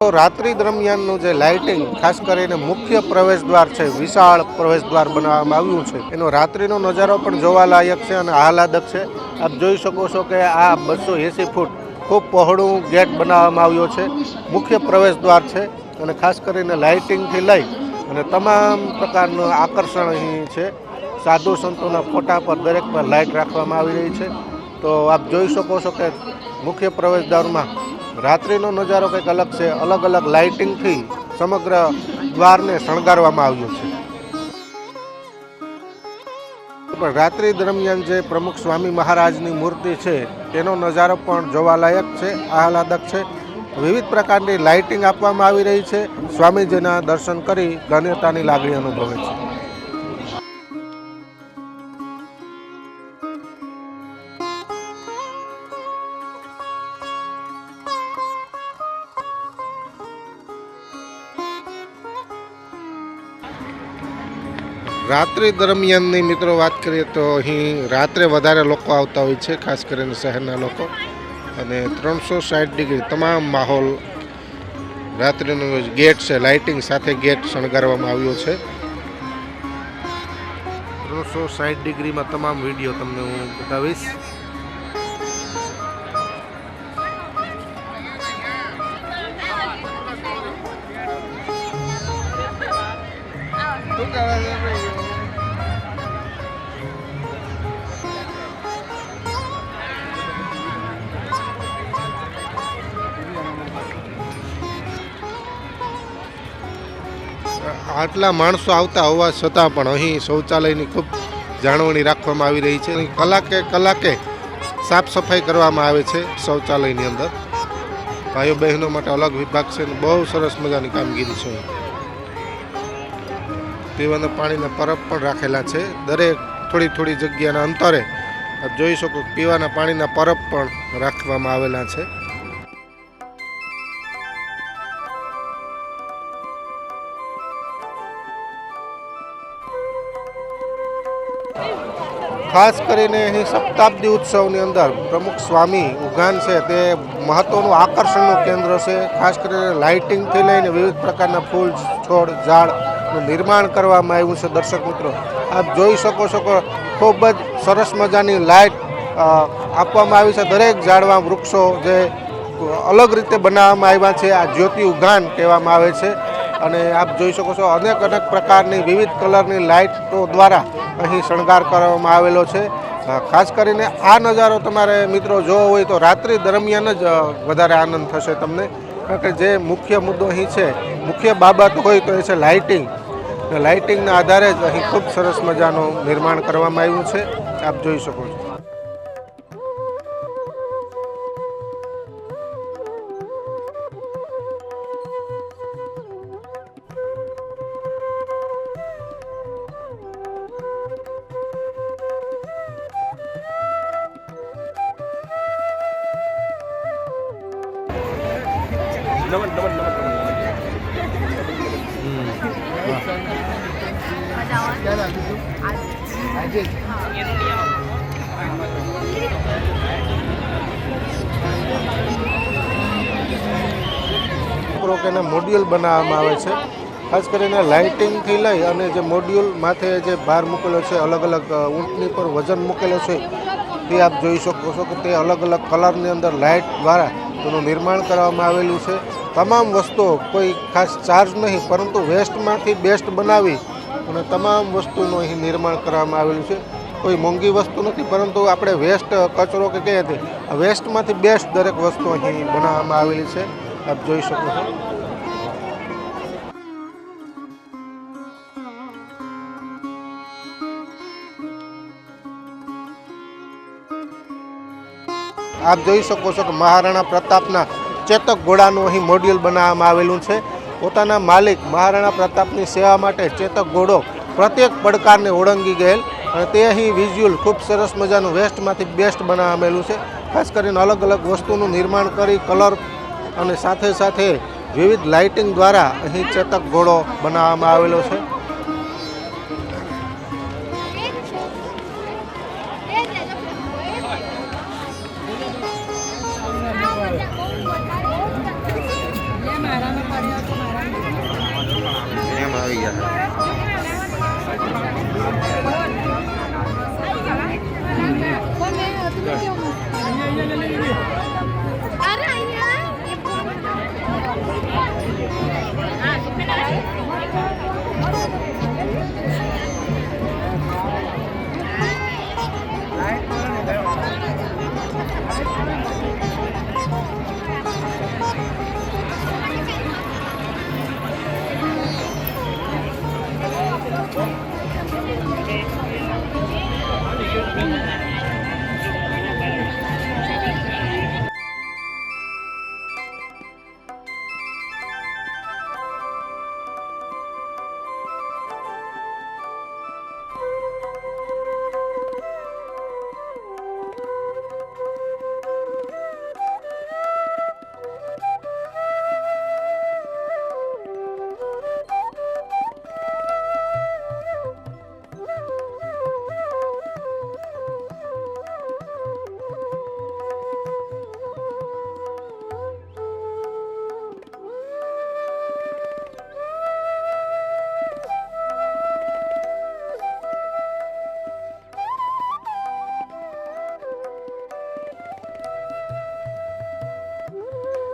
રાત્રિ દરમિયાનનું જે લાઇટિંગ, ખાસ કરીને મુખ્ય પ્રવેશ દ્વાર છે, વિશાળ પ્રવેશ દ્વાર બનાવવામાં આવ્યું છે. એનો રાત્રિનો નજારો પણ જોવાલાયક છે અને આહલાદક છે. આપ જોઈ શકો છો કે આ બસો એંસી ફૂટ ખૂબ પહોળું ગેટ બનાવવામાં આવ્યો છે. મુખ્ય પ્રવેશ દ્વાર છે અને ખાસ કરીને લાઇટિંગથી લઈ અને તમામ પ્રકારનું આકર્ષણ અહીં છે. સાધુ સંતોના ફોટા પર દરેક પર લાઇટ રાખવામાં આવી રહી છે. તો આપ જોઈ શકો છો કે મુખ્ય પ્રવેશ દ્વારમાં રાત્રિનો નજારો કંઈક અલગ છે, અલગ અલગ લાઇટિંગથી સમગ્ર દ્વારને શણગારવામાં આવ્યું છે. પણ રાત્રિ દરમિયાન જે પ્રમુખ સ્વામી મહારાજની મૂર્તિ છે, તેનો નજારો પણ જોવાલાયક છે, આહલાદક છે. વિવિધ પ્રકારની લાઇટિંગ આપવામાં આવી રહી છે. સ્વામીજીના દર્શન કરી ધન્યતાની લાગણી અનુભવે છે. રાત્રિ દરમિયાનની મિત્રો વાત કરીએ તો અહીં રાત્રે વધારે લોકો આવતા હોય છે, ખાસ કરીને શહેરના લોકો. અને ત્રણસો સાઠ ડિગ્રી તમામ માહોલ રાત્રિનો ગેટ છે, લાઇટિંગ સાથે ગેટ શણગારવામાં આવ્યો છે. ત્રણસો સાઠ ડિગ્રીમાં તમામ વીડિયો તમને હું બતાવીશ. આટલા માણસો આવતા હોવા છતાં પણ અહીં શૌચાલયની ખૂબ જાળવણી રાખવામાં આવી રહી છે. કલાકે કલાકે સાફ સફાઈ કરવામાં આવે છે શૌચાલયની અંદર. ભાઈઓ બહેનો માટે અલગ વિભાગ છે અને બહુ સરસ મજાની કામગીરી છે. પીવાના પાણીના પરબ પણ રાખેલા છે. દરેક થોડી થોડી જગ્યાના અંતરે જોઈ શકો પીવાના પાણીના પરબ પણ રાખવામાં આવેલા છે. ખાસ કરીને અહીં સપ્તાબ્દી ઉત્સવની અંદર પ્રમુખ સ્વામી ઉઘાન છે તે મહત્વનું આકર્ષણનું કેન્દ્ર છે. ખાસ કરીને લાઇટિંગથી લઈને વિવિધ પ્રકારના ફૂલ, છોડ ઝાડનું નિર્માણ કરવામાં આવ્યું છે. દર્શક મિત્રો, આપ જોઈ શકો છો કે ખૂબ જ સરસ મજાની લાઇટ આપવામાં આવી છે. દરેક ઝાડમાં વૃક્ષો જે અલગ રીતે બનાવવામાં આવ્યા છે, આ જ્યોતિ ઉઘાન કહેવામાં આવે છે. અને આપ જોઈ શકો છો અનેક અનેક પ્રકારની વિવિધ કલરની લાઇટો દ્વારા અહીં શણગાર કરવામાં આવેલો છે. ખાસ કરીને આ નજારો તમારે મિત્રો જોવો હોય તો રાત્રિ દરમિયાન જ વધારે આનંદ થશે તમને. કારણ કે જે મુખ્ય મુદ્દો અહીં છે, મુખ્ય બાબત હોય તો એ છે લાઇટિંગ. લાઇટિંગના આધારે જ અહીં ખૂબ સરસ મજાનું નિર્માણ કરવામાં આવ્યું છે. આપ જોઈ શકો છો. નમન નમન નમન એને મોડ્યુલ બનાવવામાં આવે છે. ખાસ કરીને લાઇટિંગથી લઈ અને જે મોડ્યુલ માથે જે ભાર મૂકેલો છે, અલગ અલગ ઊંટની પર વજન મૂકેલો છે, તે આપ જોઈ શકો છો કે તે અલગ અલગ કલરની અંદર લાઇટ દ્વારા તેનું નિર્માણ કરવામાં આવેલું છે. તમામ વસ્તુઓ કોઈ ખાસ ચાર્જ નહીં, પરંતુ વેસ્ટમાંથી બેસ્ટ બનાવી અને તમામ વસ્તુનું અહીં નિર્માણ કરવામાં આવેલું છે. કોઈ મોંઘી વસ્તુ નથી, પરંતુ આપણે વેસ્ટ કચરો કે કહીએ તે વેસ્ટમાંથી બેસ્ટ દરેક વસ્તુ અહીં બનાવવામાં આવેલી છે. આપ જોઈ શકો છો. આપ જોઈ શકો છો કે મહારાણા પ્રતાપના ચેતક ઘોડાનું અહીં મોડ્યુલ બનાવવામાં આવેલું છે. પોતાના માલિક મહારાણા પ્રતાપની સેવા માટે ચેતક ઘોડો પ્રત્યેક પડકારને ઓળંગી ગયેલ અને તે અહીં વિઝ્યુઅલ ખૂબ સરસ મજાનું વેસ્ટમાંથી બેસ્ટ બનાવેલું છે. ખાસ કરીને અલગ અલગ વસ્તુનું નિર્માણ કરી કલર અને સાથે સાથે વિવિધ લાઇટિંગ દ્વારા અહીં ચેતક ઘોડો બનાવવામાં આવેલો છે. Hayır.